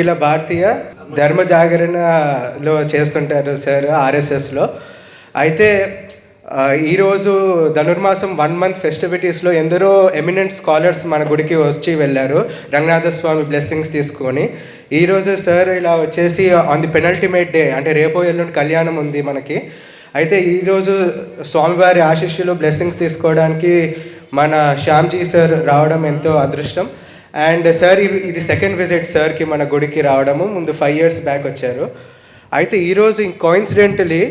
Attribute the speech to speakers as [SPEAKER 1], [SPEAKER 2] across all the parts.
[SPEAKER 1] అఖిల భారతీయ ధర్మ జాగరణలో చేస్తుంటారు సార్ ఆర్ఎస్ఎస్లో. అయితే ఈరోజు ధనుర్మాసం వన్ మంత్ ఫెస్టివిటీస్లో ఎందరో ఎమినెంట్ స్కాలర్స్ మన గుడికి వచ్చి వెళ్ళారు రంగనాథ స్వామి బ్లెస్సింగ్స్ తీసుకొని. ఈరోజు సార్ ఇలా వచ్చేసి ఆన్ ది పెనల్టిమేట్ డే అంటే రేపో ఎల్లుండి కళ్యాణం ఉంది మనకి. అయితే ఈరోజు స్వామివారి ఆశీస్సులు బ్లెస్సింగ్స్ తీసుకోవడానికి మన శ్యామ్జీ సార్ రావడం ఎంతో అదృష్టం. అండ్ సార్ uh, ఇది సెకండ్ విజిట్ సార్కి మన గుడికి రావడము. ముందు ఫైవ్ ఇయర్స్ బ్యాక్ వచ్చారు. అయితే ఈరోజు కోయిన్సిడెంటలీ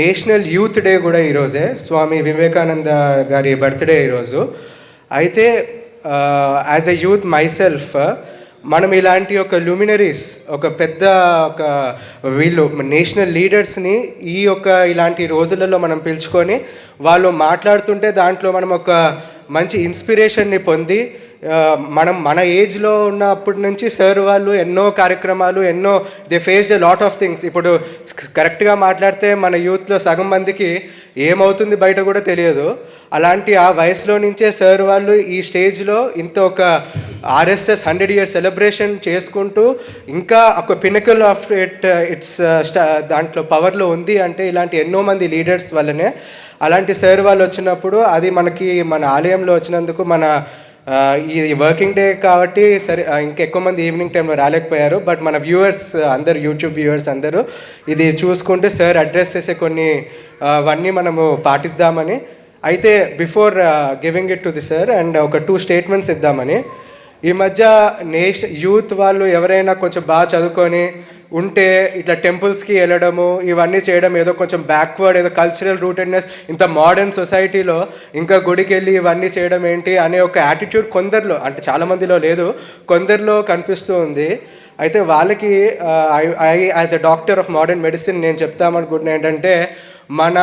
[SPEAKER 1] నేషనల్ యూత్ డే కూడా ఈరోజే స్వామి వివేకానంద గారి బర్త్డే ఈరోజు అయితే as a youth myself మనం ఇలాంటి ఒక లూమినరీస్ ఒక పెద్ద ఒక వీళ్ళు నేషనల్ లీడర్స్ని ఈ యొక్క ఇలాంటి రోజులలో మనం పిలుచుకొని వాళ్ళు మాట్లాడుతుంటే దాంట్లో మనం ఒక మంచి ఇన్స్పిరేషన్ని పొంది మనం మన ఏజ్లో ఉన్నప్పటి నుంచి సార్ వాళ్ళు ఎన్నో కార్యక్రమాలు ఎన్నో they faced lot of things. ఇప్పుడు కరెక్ట్గా మాట్లాడితే మన యూత్లో సగం మందికి ఏమవుతుంది బయట కూడా తెలియదు. అలాంటి ఆ వయసులో నుంచే సార్ వాళ్ళు ఈ స్టేజ్లో ఇంత ఒక ఆర్ఎస్ఎస్ హండ్రెడ్ ఇయర్స్ సెలబ్రేషన్ చేసుకుంటూ ఇంకా ఒక పినకల్ ఆఫ్ ఇట్ ఇట్స్ దాంట్లో పవర్లో ఉంది అంటే ఇలాంటి ఎన్నో మంది లీడర్స్ వల్లనే. అలాంటి సార్ వాళ్ళు వచ్చినప్పుడు అది మనకి మన ఆలయంలో వచ్చినందుకు మన ఈ వర్కింగ్ డే కాబట్టి సరే ఇంకెక్కువ మంది ఈవినింగ్ టైంలో రాలేకపోయారు. బట్ మన వ్యూవర్స్ అందరు యూట్యూబ్ వ్యూవర్స్ అందరూ ఇది చూసుకుంటే సార్ అడ్రస్ చేసే కొన్ని అవన్నీ మనము పాటిద్దామని. అయితే before giving it to the sir and ఒక టూ స్టేట్మెంట్స్ ఇద్దామని. ఈ మధ్య నేష యూత్ వాళ్ళు ఎవరైనా కొంచెం బాగా చదువుకొని ఉంటే ఇట్లా టెంపుల్స్కి వెళ్ళడము ఇవన్నీ చేయడం ఏదో కొంచెం బ్యాక్వర్డ్ ఏదో కల్చరల్ రూటెడ్నెస్ ఇంత మోడర్న్ సొసైటీలో ఇంకా గుడికి వెళ్ళి ఇవన్నీ చేయడం ఏంటి అనే ఒక యాటిట్యూడ్ కొందరిలో అంటే చాలా మందిలో లేదు కొందరిలో కనిపిస్తూ ఉంది. అయితే వాళ్ళకి I as a doctor of modern medicine నేను చెప్తామనుకుంటున్నా ఏంటంటే మన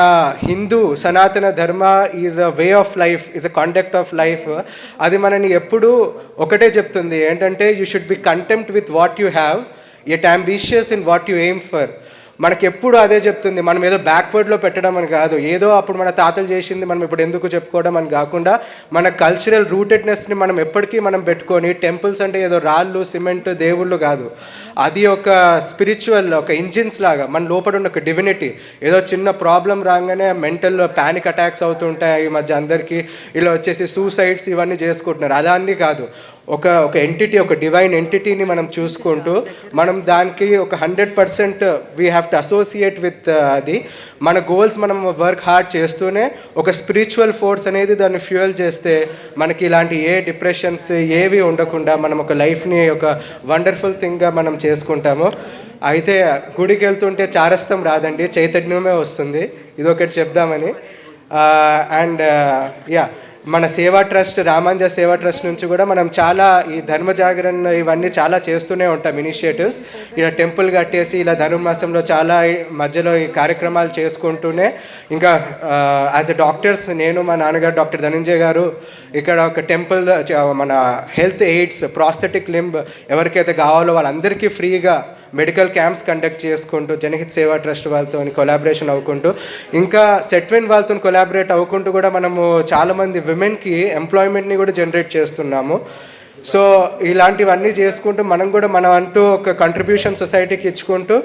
[SPEAKER 1] హిందూ సనాతన ధర్మ is a way of life is a conduct of life అది మనని ఎప్పుడూ ఒకటే చెప్తుంది ఏంటంటే you should be contempt with what you have at ambitious in what you aim for మనకి ఎప్పుడు అదే చెప్తుంది మనం ఏదో బ్యాక్వర్డ్లో పెట్టడం అని కాదు. ఏదో అప్పుడు మన తాతలు చేసింది మనం ఇప్పుడు ఎందుకు చెప్పుకోవడం అని కాకుండా మన కల్చరల్ రూటెడ్నెస్ని మనం ఎప్పటికీ మనం పెట్టుకొని టెంపుల్స్ అంటే ఏదో రాళ్ళు సిమెంట్ దేవుళ్ళు కాదు. అది ఒక స్పిరిచువల్ ఒక ఇంజిన్స్ లాగా మన లోపల ఉన్న ఒక డివినిటీ ఏదో చిన్న ప్రాబ్లం రాగానే మెంటల్ ప్యానిక్ అటాక్స్ అవుతుంటాయి ఈ మధ్య అందరికీ. ఇలా వచ్చేసి సూసైడ్స్ ఇవన్నీ చేసుకుంటున్నారు. అదాన్ని కాదు. ఒక ఒక ఎంటిటీ ఒక డివైన్ ఎంటిటీని మనం చూసుకుంటూ మనం దానికి ఒక hundred percent we have to associate with అది. మన గోల్స్ మనం వర్క్ హార్డ్ చేస్తూనే ఒక స్పిరిచువల్ ఫోర్స్ అనేది దాన్ని ఫ్యూయల్ చేస్తే మనకి ఇలాంటి ఏ డిప్రెషన్స్ ఏవి ఉండకుండా మనం ఒక లైఫ్ని ఒక వండర్ఫుల్ థింగ్గా మనం చేసుకుంటాము. అయితే గుడికి వెళ్తుంటే చారస్తం రాదండి చైతన్యమే వస్తుంది. ఇది ఒకటి చెప్దామని uh, అండ్ యా మన సేవా ట్రస్ట్ రామాంజ సేవా ట్రస్ట్ నుంచి కూడా మనం చాలా ఈ ధర్మ జాగరణ ఇవన్నీ చాలా చేస్తూనే ఉంటాం ఇనిషియేటివ్స్. ఇలా టెంపుల్ కట్టేసి ఇలా ధనుర్మాసంలో చాలా ఈ మధ్యలో ఈ కార్యక్రమాలు చేసుకుంటూనే ఇంకా యాజ్ అ డాక్టర్స్ నేను మా నాన్నగారు డాక్టర్ ధనంజయ్ గారు ఇక్కడ ఒక టెంపుల్ మన హెల్త్ ఎయిడ్స్ ప్రాస్థెటిక్ లింబ్ ఎవరికైతే కావాలో వాళ్ళందరికీ ఫ్రీగా మెడికల్ క్యాంప్స్ కండక్ట్ చేసుకుంటూ జనహిత్ సేవా ట్రస్ట్ వాళ్ళతో కొలాబరేషన్ అవ్వుకుంటూ ఇంకా సెట్విన్ వాళ్ళతో కొలాబరేట్ అవ్వుకుంటూ కూడా మనము చాలామంది విమెన్కి ఎంప్లాయ్మెంట్ని కూడా జనరేట్ చేస్తున్నాము. సో ఇలాంటివన్నీ చేసుకుంటూ మనం కూడా మనం అంటూ ఒక కంట్రిబ్యూషన్ సొసైటీకి ఇచ్చుకుంటూ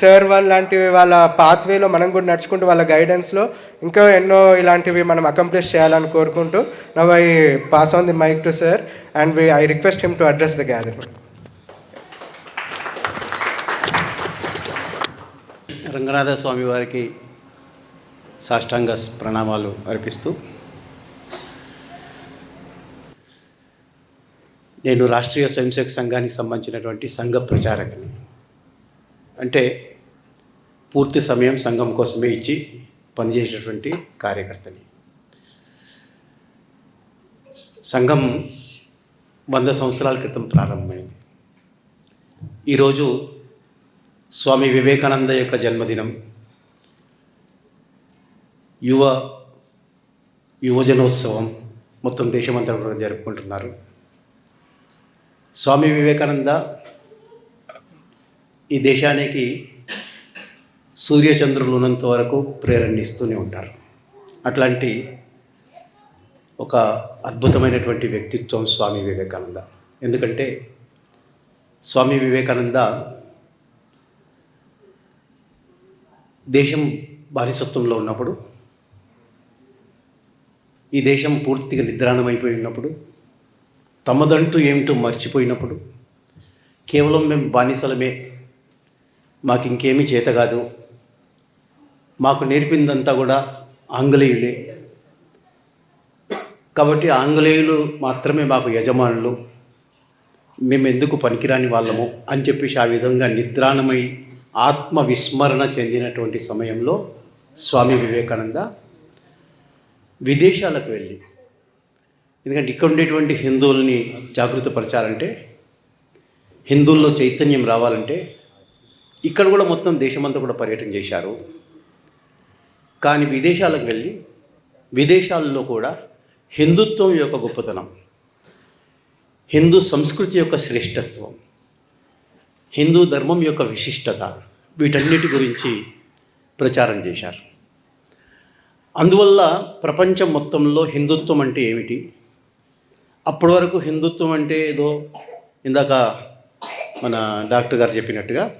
[SPEAKER 1] సార్ వాళ్ళ లాంటివి వాళ్ళ పాత్వేలో మనం కూడా నడుచుకుంటూ వాళ్ళ గైడెన్స్లో ఇంకా ఎన్నో ఇలాంటివి మనం అకంప్లిష్ చేయాలని కోరుకుంటూ now I pass on the mike to sir and we I request him to address the gathering
[SPEAKER 2] Ranganatha Swamy వారికి సాష్టాంగ ప్రణామాలు అర్పిస్తూ నేను రాష్ట్రీయ స్వయంసేవక సంఘానికి సంబంధించినటువంటి సంఘ ప్రచారకుని. అంటే పూర్తి సమయం సంఘం కోసమే ఇచ్చి పనిచేసేటువంటి కార్యకర్తని. సంఘం వంద సంవత్సరాల క్రితం ప్రారంభమైంది. ఈరోజు స్వామి వివేకానంద యొక్క జన్మదినం. యువ యువజనోత్సవం. మొత్తం దేశమంతా జరుపుకుంటున్నారు. స్వామి వివేకానంద ఈ దేశానికి సూర్యచంద్రులు ఉన్నంత వరకు ప్రేరణ ఇస్తూనే ఉంటారు. అట్లాంటి ఒక అద్భుతమైనటువంటి వ్యక్తిత్వం స్వామి వివేకానంద. ఎందుకంటే స్వామి వివేకానంద దేశం బానిసత్వంలో ఉన్నప్పుడు ఈ దేశం పూర్తిగా నిద్రాణమైపోయి ఉన్నప్పుడు తమదంటూ ఏమిటో మర్చిపోయినప్పుడు కేవలం మేము బానిసలమే. మాకు ఇంకేమీ చేత కాదు. మాకు నేర్పిందంతా కూడా ఆంగ్లేయులే. కాబట్టి ఆంగ్లేయులు మాత్రమే మాకు యజమానులు. మేము ఎందుకు పనికిరాని వాళ్ళము అని చెప్పేసి ఆ విధంగా నిద్రాణమై ఆత్మ విస్మరణ చెందినటువంటి సమయంలో స్వామి వివేకానంద విదేశాలకు వెళ్ళి ఎందుకంటే ఇక్కడ ఉండేటువంటి హిందువుల్ని జాగృతపరచాలంటే హిందువుల్లో చైతన్యం రావాలంటే ఇక్కడ కూడా మొత్తం దేశమంతా కూడా పర్యటన చేశారు. కానీ విదేశాలకు వెళ్ళి విదేశాల్లో కూడా హిందుత్వం యొక్క గొప్పతనం హిందూ సంస్కృతి యొక్క శ్రేష్టత్వం హిందూ ధర్మం యొక్క విశిష్టత వీటన్నిటి గురించి ప్రచారం చేశారు. అందువల్ల ప్రపంచం మొత్తంలో హిందుత్వం అంటే ఏమిటి? అప్పటి వరకు హిందుత్వం అంటే ఏదో ఇందాక మన డాక్టర్ గారు చెప్పినట్టుగా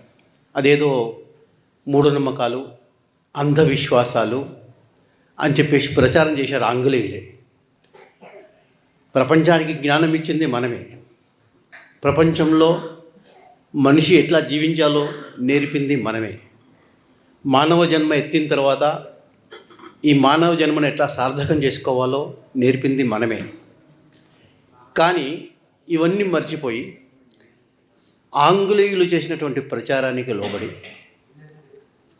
[SPEAKER 2] అదేదో మూఢనమ్మకాలు అంధవిశ్వాసాలు అని చెప్పేసి ప్రచారం చేశారు ఆంగ్లేయులే. ప్రపంచానికి జ్ఞానం ఇచ్చింది మనమే. ప్రపంచంలో మనిషి ఎట్లా జీవించాలో నేర్పింది మనమే. మానవ జన్మ ఎత్తిన తర్వాత ఈ మానవ జన్మను ఎట్లా సార్థకం చేసుకోవాలో నేర్పింది మనమే. కానీ ఇవన్నీ మర్చిపోయి ఆంగ్లేయులు చేసినటువంటి ప్రచారానికి లోబడి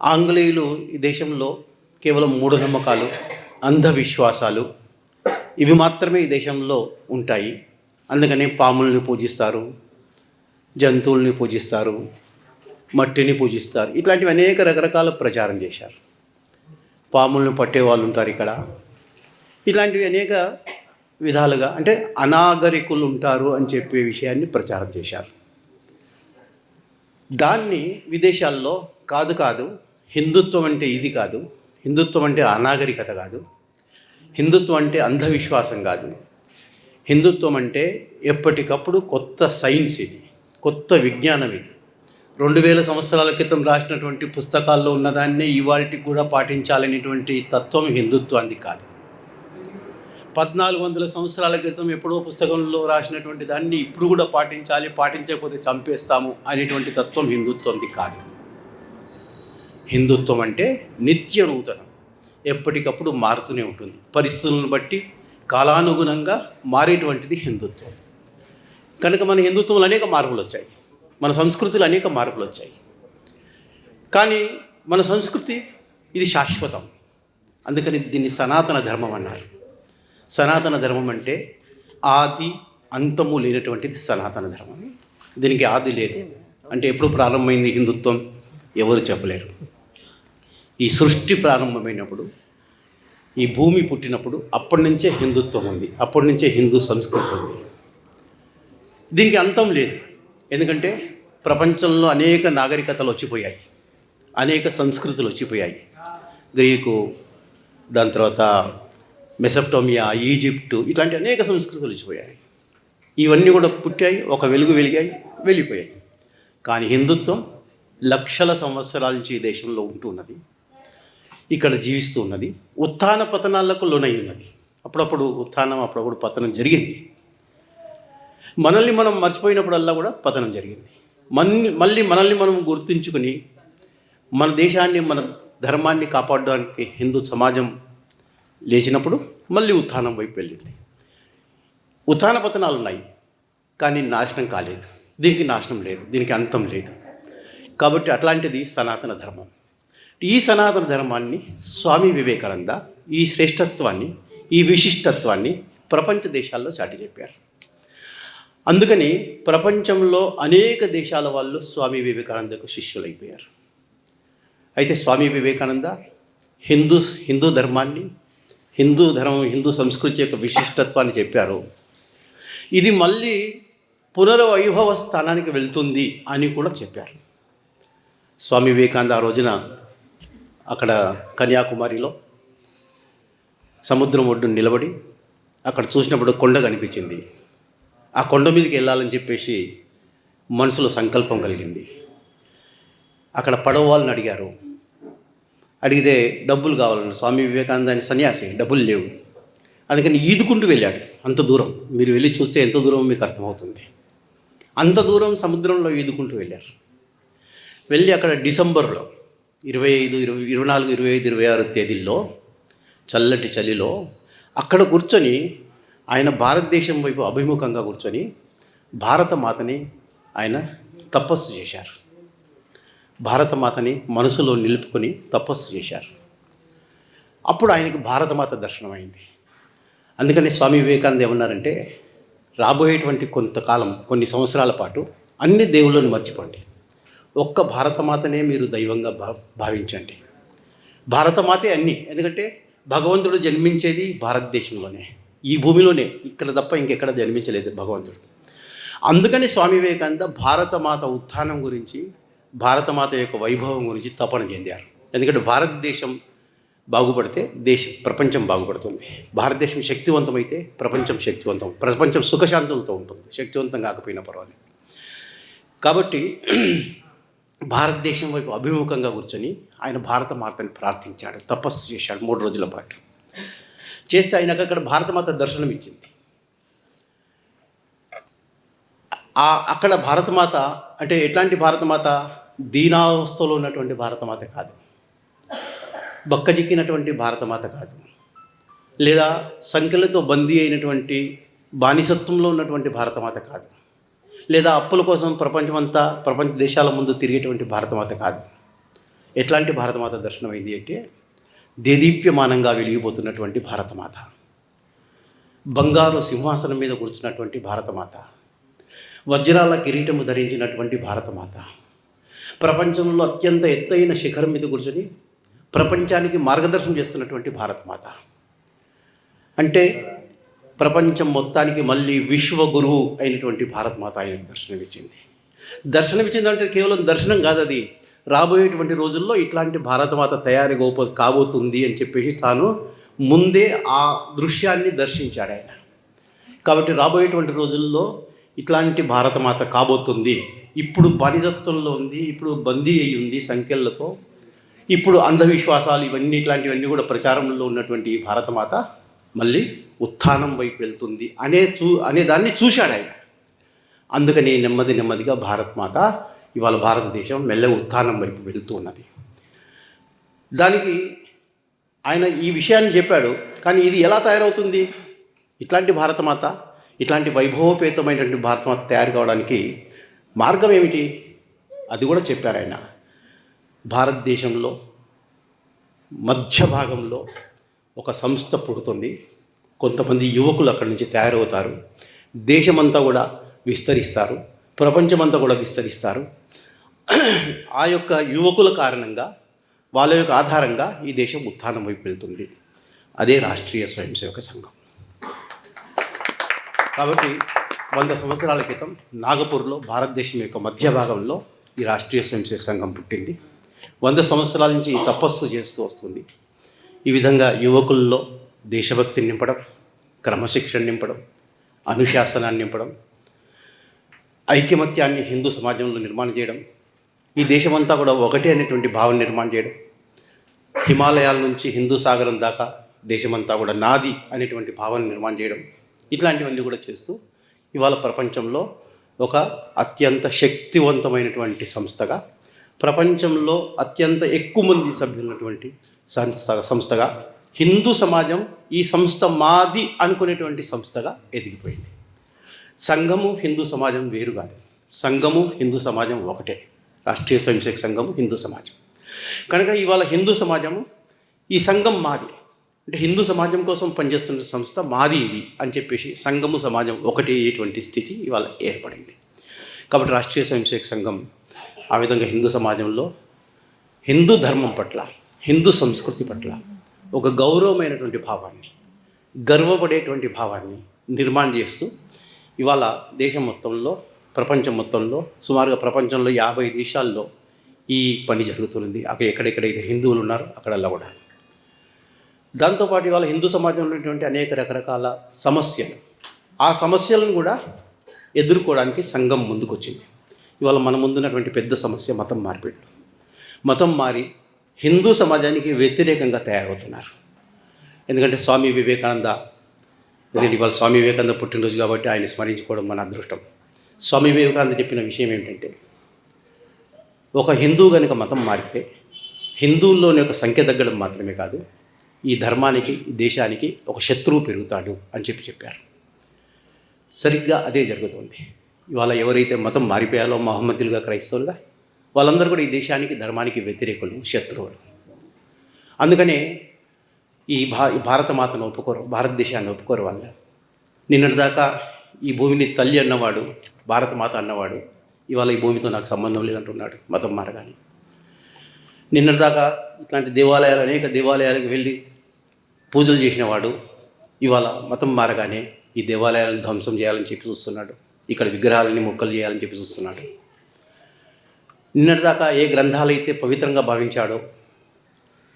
[SPEAKER 2] ఆంగ్లేయులు ఈ దేశంలో కేవలం మూఢనమ్మకాలు అంధవిశ్వాసాలు ఇవి మాత్రమే ఈ దేశంలో ఉంటాయి. అందుకనే పాముల్ని పూజిస్తారు జంతువుల్ని పూజిస్తారు మట్టిని పూజిస్తారు. ఇట్లాంటివి అనేక రకరకాల ప్రచారం చేశారు. పాములను పట్టే వాళ్ళు ఉంటారు ఇక్కడ. ఇలాంటివి అనేక విధాలుగా అంటే అనాగరికులు ఉంటారు అని చెప్పే విషయాన్ని ప్రచారం చేశారు. దాన్ని విదేశాల్లో కాదు కాదు హిందుత్వం అంటే ఇది కాదు హిందుత్వం అంటే అనాగరికత కాదు హిందుత్వం అంటే అంధవిశ్వాసం కాదు హిందుత్వం అంటే ఎప్పటికప్పుడు కొత్త సైన్స్ ఇది కొత్త విజ్ఞానం ఇది. రెండు వేల సంవత్సరాల క్రితం రాసినటువంటి పుస్తకాల్లో ఉన్నదాన్నే ఇవాళకి కూడా పాటించాలనేటువంటి తత్వం హిందుత్వానికి కాదు. పద్నాలుగు వందల సంవత్సరాల క్రితం ఎప్పుడో పుస్తకంలో రాసినటువంటి దాన్ని ఇప్పుడు కూడా పాటించాలి పాటించకపోతే చంపేస్తాము అనేటువంటి తత్వం హిందుత్వంది కాదు. హిందుత్వం అంటే నిత్య నూతనం. ఎప్పటికప్పుడు మారుతూనే ఉంటుంది. పరిస్థితులను బట్టి కాలానుగుణంగా మారేటువంటిది హిందుత్వం. కనుక మన హిందుత్వంలో అనేక మార్పులు వచ్చాయి. మన సంస్కృతిలో అనేక మార్పులు వచ్చాయి. కానీ మన సంస్కృతి ఇది శాశ్వతం. అందుకని దీన్ని సనాతన ధర్మం అన్నారు. సనాతన ధర్మం అంటే ఆది అంతము లేనటువంటిది సనాతన ధర్మం. దీనికి ఆది లేదు. అంటే ఎప్పుడు ప్రారంభమైంది హిందుత్వం? ఎవరు చెప్పలేరు. ఈ సృష్టి ప్రారంభమైనప్పుడు ఈ భూమి పుట్టినప్పుడు అప్పటి నుంచే హిందుత్వం ఉంది. అప్పటి నుంచే హిందూ సంస్కృతి ఉంది. దీనికి అంతం లేదు. ఎందుకంటే ప్రపంచంలో అనేక నాగరికతలు వచ్చిపోయాయి. అనేక సంస్కృతులు వచ్చిపోయాయి. గ్రీకు దాని తర్వాత మెసప్టోమియా ఈజిప్టు ఇట్లాంటి అనేక సంస్కృతులు వచ్చిపోయాయి ఇవన్నీ కూడా పుట్టాయి ఒక వెలుగు వెలిగాయి వెళ్ళిపోయాయి. కానీ హిందుత్వం లక్షల సంవత్సరాల నుంచి ఈ దేశంలో ఉంటున్నది ఇక్కడ జీవిస్తూ ఉన్నది. ఉత్థాన పతనాలకు లోనై ఉన్నది. అప్పుడప్పుడు ఉత్థానం అప్పుడప్పుడు పతనం జరిగింది. మనల్ని మనం మర్చిపోయినప్పుడల్లా కూడా పతనం జరిగింది. మన్ని మళ్ళీ మనల్ని మనం గుర్తించుకుని మన దేశాన్ని మన ధర్మాన్ని కాపాడడానికి హిందూ సమాజం లేచినప్పుడు మళ్ళీ ఉత్థానం వైపు వెళ్ళింది. ఉత్థాన పతనాలు ఉన్నాయి కానీ నాశనం కాలేదు. దీనికి నాశనం లేదు దీనికి అంతం లేదు. కాబట్టి అట్లాంటిది సనాతన ధర్మం. ఈ సనాతన ధర్మాన్ని స్వామి వివేకానంద ఈ శ్రేష్టత్వాన్ని ఈ విశిష్టత్వాన్ని ప్రపంచ దేశాల్లో చాటి చెప్పారు. అందుకని ప్రపంచంలో అనేక దేశాల వాళ్ళు స్వామి వివేకానందకు శిష్యులైపోయారు. అయితే స్వామి వివేకానంద హిందూ హిందూ ధర్మాన్ని హిందూ ధర్మం హిందూ సంస్కృతి యొక్క విశిష్టత్వాన్ని చెప్పారు. ఇది మళ్ళీ పునర్వైభవ స్థానానికి వెళ్తుంది అని కూడా చెప్పారు. స్వామి వివేకానంద ఆ రోజున అక్కడ కన్యాకుమారిలో సముద్రం ఒడ్డు నిలబడి అక్కడ చూసినప్పుడు కొండ కనిపించింది. ఆ కొండ మీదకి వెళ్ళాలని చెప్పేసి మనసులో సంకల్పం కలిగింది. అక్కడ పడవ వాళ్ళని అడిగారు. అడిగితే డబ్బులు కావాలని స్వామి వివేకానంద అని సన్యాసి డబ్బులు లేవు. అందుకని ఈదుకుంటూ వెళ్ళాడు. అంత దూరం. మీరు వెళ్ళి చూస్తే ఎంత దూరం మీకు అర్థమవుతుంది. అంత దూరం సముద్రంలో ఈదుకుంటూ వెళ్ళారు. వెళ్ళి అక్కడ డిసెంబర్లో ఇరవై ఐదు ఇరవై ఇరవై నాలుగు ఇరవై ఐదు ఇరవై ఆరు తేదీల్లో చల్లటి చలిలో అక్కడ కూర్చొని ఆయన భారతదేశం వైపు అభిముఖంగా కూర్చొని భారత మాతని ఆయన తపస్సు చేశారు. భారతమాతని మనసులో నిలుపుకొని తపస్సు చేశారు. అప్పుడు ఆయనకు భారతమాత దర్శనం అయింది అందుకని స్వామి వివేకానంద ఏమన్నారంటే రాబోయేటువంటి కొంతకాలం కొన్ని సంవత్సరాల పాటు అన్ని దేవుళ్ళని మర్చిపోండి. ఒక్క భారతమాతనే మీరు దైవంగా భా భావించండి. భారతమాతే అన్నీ. ఎందుకంటే భగవంతుడు జన్మించేది భారతదేశంలోనే. ఈ భూమిలోనే. ఇక్కడ తప్ప ఇంకెక్కడ జన్మించలేదు భగవంతుడు. అందుకని స్వామి వివేకానంద భారతమాత ఉత్థానం గురించి భారతమాత యొక్క వైభవం గురించి తపన చెందారు. ఎందుకంటే భారతదేశం బాగుపడితే దేశం ప్రపంచం బాగుపడుతుంది. భారతదేశం శక్తివంతమైతే ప్రపంచం శక్తివంతం ప్రపంచం సుఖశాంతులతో ఉంటుంది. శక్తివంతం కాకపోయినా పర్వాలేదు. కాబట్టి భారతదేశం వైపు అభిముఖంగా కూర్చొని ఆయన భారత మాతని ప్రార్థించాడు తపస్సు చేశాడు మూడు రోజుల పాటు. చేస్తే ఆయనకు అక్కడ భారతమాత దర్శనం ఇచ్చింది. అక్కడ భారతమాత అంటే ఎట్లాంటి భారతమాత దీనావస్థలో ఉన్నటువంటి భారతమాత కాదు. బక్కజిక్కినటువంటి భారతమాత కాదు. లేదా సంఖ్యలతో బందీ అయినటువంటి బానిసత్వంలో ఉన్నటువంటి భారతమాత కాదు. లేదా అప్పుల కోసం ప్రపంచమంతా ప్రపంచ దేశాల ముందు తిరిగేటువంటి భారతమాత కాదు. ఎట్లాంటి భారతమాత దర్శనమైంది అంటే దేదీప్యమానంగా వెలిగిపోతున్నటువంటి భారతమాత. బంగారు సింహాసనం మీద కూర్చున్నటువంటి భారతమాత. వజ్రాల కిరీటము ధరించినటువంటి భారతమాత. ప్రపంచంలో అత్యంత ఎత్తైన శిఖరం మీద కూర్చొని ప్రపంచానికి మార్గదర్శనం చేస్తున్నటువంటి భారతమాత అంటే ప్రపంచం మొత్తానికి మళ్ళీ విశ్వగురువు అయినటువంటి భారతమాత ఆయనకు దర్శనమిచ్చింది. దర్శనమిచ్చింది అంటే కేవలం దర్శనం కాదు అది రాబోయేటువంటి రోజుల్లో ఇట్లాంటి భారతమాత తయారీ గోప కాబోతుంది అని చెప్పేసి తాను ముందే ఆ దృశ్యాన్ని దర్శించాడు ఆయన కాబట్టి రాబోయేటువంటి రోజుల్లో ఇట్లాంటి భారతమాత కాబోతుంది. ఇప్పుడు బానిసత్వంలో ఉంది ఇప్పుడు బందీ అయి ఉంది సంఖ్యలతో. ఇప్పుడు అంధవిశ్వాసాలు ఇవన్నీ ఇట్లాంటివన్నీ కూడా ప్రచారంలో ఉన్నటువంటి ఈ భారతమాత మళ్ళీ ఉత్థానం వైపు వెళ్తుంది అనే చూ అనే దాన్ని చూశాడు ఆయన. అందుకని నెమ్మది నెమ్మదిగా భారతమాత ఇవాళ భారతదేశం మెల్ల ఉత్థానం వైపు వెళుతూ ఉన్నది. దానికి ఆయన ఈ విషయాన్ని చెప్పాడు కానీ ఇది ఎలా తయారవుతుంది? ఇట్లాంటి భారతమాత ఇట్లాంటి వైభవోపేతమైనటువంటి భారతమాత తయారు కావడానికి మార్గం ఏమిటి? అది కూడా చెప్పారు ఆయన. భారతదేశంలో మధ్య భాగంలో ఒక సంస్థ పుడుతుంది. కొంతమంది యువకులు అక్కడి నుంచి తయారవుతారు. దేశమంతా కూడా విస్తరిస్తారు. ప్రపంచమంతా కూడా విస్తరిస్తారు. ఆ యొక్క యువకుల కారణంగా వాళ్ళ యొక్క ఆధారంగా ఈ దేశం ఉత్థానం వైపు వెళ్తుంది. అదే రాష్ట్రీయ స్వయం సేవక సంఘం. కాబట్టి వంద సంవత్సరాల క్రితం నాగపూర్లో భారతదేశం యొక్క మధ్య భాగంలో ఈ రాష్ట్రీయ స్వయంసేవ సంఘం పుట్టింది. వంద సంవత్సరాల నుంచి ఈ తపస్సు చేస్తూ వస్తుంది. ఈ విధంగా యువకుల్లో దేశభక్తిని నింపడం క్రమశిక్షణ నింపడం అనుశాసనాన్ని నింపడం ఐకమత్యాన్ని హిందూ సమాజంలో నిర్మాణం చేయడం ఈ దేశమంతా కూడా ఒకటే అనేటువంటి భావన నిర్మాణం చేయడం హిమాలయాల నుంచి హిందూ సాగరం దాకా దేశమంతా కూడా నాది అనేటువంటి భావన నిర్మాణం చేయడం ఇట్లాంటివన్నీ కూడా చేస్తూ ఇవాళ ప్రపంచంలో ఒక అత్యంత శక్తివంతమైనటువంటి సంస్థగా ప్రపంచంలో అత్యంత ఎక్కువ మంది సభ్యులున్నటువంటి సంస్థ సంస్థగా హిందూ సమాజం ఈ సంస్థ మాది అనుకునేటువంటి సంస్థగా ఎదిగిపోయింది. సంఘము హిందూ సమాజం వేరు కాదు. సంఘము హిందూ సమాజం ఒకటే. రాష్ట్రీయ స్వయంసేవక సంఘము హిందూ సమాజం. కనుక ఇవాళ హిందూ సమాజము ఈ సంఘం మాది. అంటే హిందూ సమాజం కోసం పనిచేస్తున్న సంస్థ మాది ఇది అని చెప్పేసి సంఘము సమాజం ఒకటే అయ్యేటువంటి స్థితి ఇవాళ ఏర్పడింది. కాబట్టి రాష్ట్రీయ స్వయంసేవక సంఘం ఆ విధంగా హిందూ సమాజంలో హిందూ ధర్మం పట్ల హిందూ సంస్కృతి పట్ల ఒక గౌరవమైనటువంటి భావాన్ని గర్వపడేటువంటి భావాన్ని నిర్మాణం చేస్తూ ఇవాళ దేశం మొత్తంలో ప్రపంచం మొత్తంలో సుమారుగా ప్రపంచంలో యాభై దేశాల్లో ఈ పని జరుగుతుంది అక్కడ ఎక్కడెక్కడైతే హిందువులు ఉన్నారో అక్కడల్లా కూడా. దాంతోపాటు ఇవాళ హిందూ సమాజంలో ఉన్నటువంటి అనేక రకరకాల సమస్యలు. ఆ సమస్యలను కూడా ఎదుర్కోవడానికి సంఘం ముందుకొచ్చింది. ఇవాళ మన ముందున్నటువంటి పెద్ద సమస్య మతం మార్పిడి. మతం మారి హిందూ సమాజానికి వ్యతిరేకంగా తయారవుతున్నారు. ఎందుకంటే స్వామి వివేకానంద ఎందుకంటే ఇవాళ స్వామి వివేకానంద పుట్టినరోజు కాబట్టి ఆయన స్మరించుకోవడం మన అదృష్టం. స్వామి వివేకానంద చెప్పిన విషయం ఏమిటంటే ఒక హిందూ కనుక మతం మారితే హిందువుల్లోని ఒక సంఖ్య తగ్గడం మాత్రమే కాదు ఈ ధర్మానికి ఈ దేశానికి ఒక శత్రువు పెరుగుతాడు అని చెప్పి చెప్పారు. సరిగ్గా అదే జరుగుతుంది. ఇవాళ ఎవరైతే మతం మారిపోయాలో మహమ్మద్దులుగా క్రైస్తవులుగా వాళ్ళందరూ కూడా ఈ దేశానికి ధర్మానికి వ్యతిరేకులు శత్రువులు. అందుకనే ఈ భా ఈ భారత మాతను ఒప్పుకోరు భారతదేశాన్ని ఒప్పుకోరు వాళ్ళు. నిన్నటిదాకా ఈ భూమిని తల్లి అన్నవాడు భారత మాత అన్నవాడు ఇవాళ ఈ భూమితో నాకు సంబంధం లేదంటున్నాడు మతం మారగానే. నిన్నటిదాకా ఇట్లాంటి దేవాలయాలు అనేక దేవాలయాలకు వెళ్ళి పూజలు చేసినవాడు ఇవాళ మతం మారగానే ఈ దేవాలయాలను ధ్వంసం చేయాలని చెప్పి చూస్తున్నాడు. ఇక్కడ విగ్రహాలని మొక్కలు చేయాలని చెప్పి చూస్తున్నాడు. నిన్నటిదాకా ఏ గ్రంథాలు అయితే పవిత్రంగా భావించాడో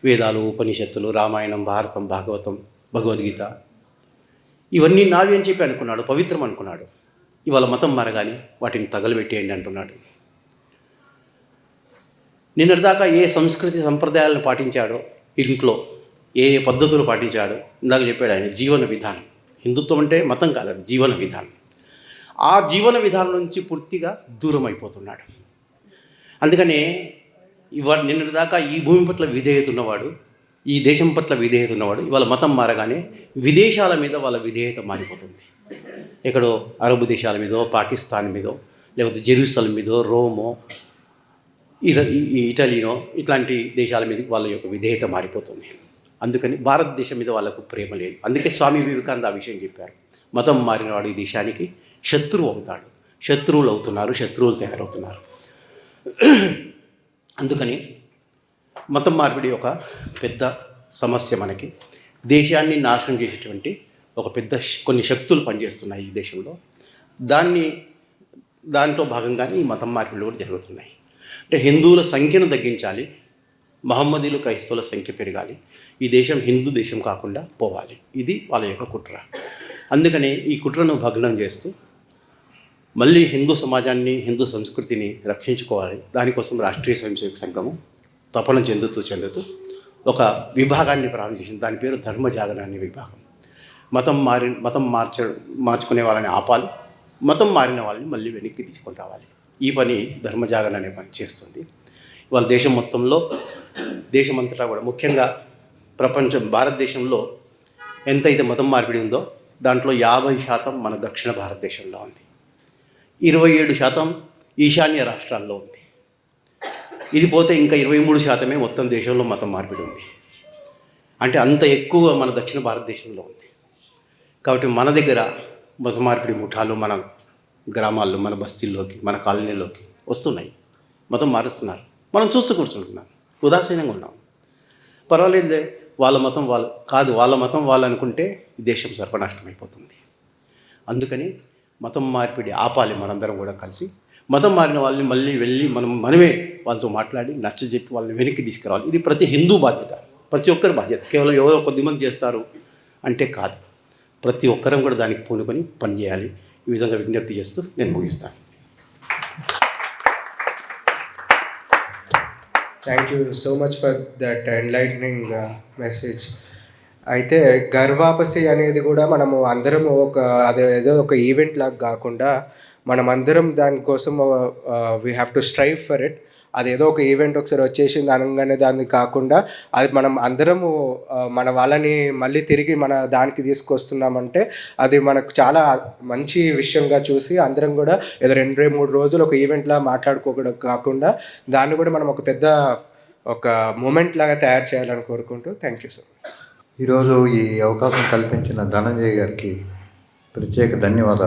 [SPEAKER 2] వేదాలు ఉపనిషత్తులు రామాయణం భారతం భాగవతం భగవద్గీత ఇవన్నీ నావి అని చెప్పి అనుకున్నాడు పవిత్రం అనుకున్నాడు. ఇవాళ మతం మారగానే వాటిని తగలబెట్టేయండి అంటున్నాడు. నిన్నటిదాకా ఏ సంస్కృతి సంప్రదాయాలను పాటించాడో ఇంట్లో ఏ ఏ పద్ధతులు పాటించాడో ఇందాక చెప్పాడు ఆయన జీవన విధానం. హిందుత్వం అంటే మతం కాదు జీవన విధానం. ఆ జీవన విధానం నుంచి పూర్తిగా దూరం అయిపోతున్నాడు అందుకనే ఇవాళ నిన్నటిదాకా ఈ భూమి పట్ల విధేయత ఉన్నవాడు ఈ దేశం పట్ల విధేయత ఉన్నవాడు ఇవాళ మతం మారగానే విదేశాల మీద వాళ్ళ విధేయత మారిపోతుంది. ఎక్కడో అరబ్ దేశాల మీదో పాకిస్తాన్ మీదో లేకపోతే జెరూసలం మీదో రోమో ఇటలీనో ఇట్లాంటి దేశాల మీద వాళ్ళ యొక్క విధేయత మారిపోతుంది. అందుకని భారతదేశం మీద వాళ్ళకు ప్రేమ లేదు. అందుకే స్వామి వివేకానంద ఆ విషయం చెప్పారు. మతం మారినవాడు ఈ దేశానికి శత్రువు అవుతాడు. శత్రువులు అవుతున్నారు శత్రువులు తయారవుతున్నారు. అందుకని మతం మార్పిడి ఒక పెద్ద సమస్య మనకి. దేశాన్ని నాశనం చేసేటువంటి ఒక పెద్ద కొన్ని శక్తులు పనిచేస్తున్నాయి ఈ దేశంలో. దాన్ని దాంట్లో భాగంగానే ఈ మతం మార్పిడి కూడా జరుగుతున్నాయి. అంటే హిందువుల సంఖ్యను తగ్గించాలి మహమ్మదీలు క్రైస్తవుల సంఖ్య పెరగాలి ఈ దేశం హిందూ దేశం కాకుండా పోవాలి. ఇది వాళ్ళ యొక్క కుట్ర. అందుకనే ఈ కుట్రను భగ్నం చేస్తూ మళ్ళీ హిందూ సమాజాన్ని హిందూ సంస్కృతిని రక్షించుకోవాలి. దానికోసం రాష్ట్రీయ స్వయంసేవక సంఘము తపన చెందుతూ చెందుతూ ఒక విభాగాన్ని ప్రారంభించింది దాని పేరు ధర్మ జాగరణ విభాగం. మతం మారి మతం మార్చ మార్చుకునే వాళ్ళని ఆపాలి. మతం మారిన వాళ్ళని మళ్ళీ వెనక్కి తీసుకొని రావాలి. ఈ పని ధర్మజాగరణ అనే పని చేస్తుంది. వాళ్ళ దేశం మొత్తంలో దేశమంతటా కూడా ముఖ్యంగా ప్రపంచం భారతదేశంలో ఎంతైతే మతం మార్పిడి ఉందో దాంట్లో యాభై శాతం మన దక్షిణ భారతదేశంలో ఉంది. ఇరవై ఏడు శాతం ఈశాన్య రాష్ట్రాల్లో ఉంది. ఇది పోతే ఇంకా ఇరవై మూడు శాతమే మొత్తం దేశంలో మతం మార్పిడి ఉంది. అంటే అంత ఎక్కువ మన దక్షిణ భారతదేశంలో ఉంది. కాబట్టి మన దగ్గర మత మార్పిడి ముఠాలు మనం గ్రామాల్లో మన బస్తీల్లోకి మన కాలనీలోకి వస్తున్నాయి. మతం మారుస్తున్నారు. మనం చూస్తూ కూర్చుంటున్నాం. ఉదాసీనంగా ఉన్నాం. పర్వాలేదే వాళ్ళ మతం వాళ్ళు కాదు వాళ్ళ మతం వాళ్ళు అనుకుంటే దేశం సర్వనాశనం అయిపోతుంది అందుకని మతం మార్పిడి ఆపాలి మనందరం కూడా కలిసి. మతం మారిన వాళ్ళని మళ్ళీ వెళ్ళి మనం మనమే వాళ్ళతో మాట్లాడి నచ్చజెప్పి వాళ్ళని వెనక్కి తీసుకురావాలి. ఇది ప్రతి హిందూ బాధ్యత ప్రతి ఒక్కరి బాధ్యత. కేవలం ఎవరో కొద్దిమంది చేస్తారు అంటే కాదు. ప్రతి ఒక్కరం కూడా దానికి పూనుకొని పనిచేయాలి. ఈ విధంగా విజ్ఞప్తి చేస్తూ నేను ముగిస్తాను.
[SPEAKER 1] Thank you so much for that enlightening message అయితే గర్వాపసి అనేది కూడా మనము అందరం ఒక అదే ఏదో ఒక ఈవెంట్ లాగా కాకుండా మనం అందరం దానికోసం we have to strive for it అది ఏదో ఒక ఈవెంట్ ఒకసారి వచ్చేసింది అనగానే దాన్ని కాకుండా అది మనం అందరము మన వాళ్ళని మళ్ళీ తిరిగి మన దానికి తీసుకొస్తున్నామంటే అది మనకు చాలా మంచి విషయంగా చూసి అందరం కూడా ఏదో రెండు రెండు మూడు రోజులు ఒక ఈవెంట్లా మాట్లాడుకోకూడదు కాకుండా దాన్ని కూడా మనం ఒక పెద్ద ఒక మూమెంట్ లాగా తయారు చేయాలని కోరుకుంటూ థ్యాంక్ యూ సార్
[SPEAKER 3] ఈరోజు ఈ అవకాశం కల్పించిన ధనంజయ్ గారికి ప్రత్యేక ధన్యవాదాలు.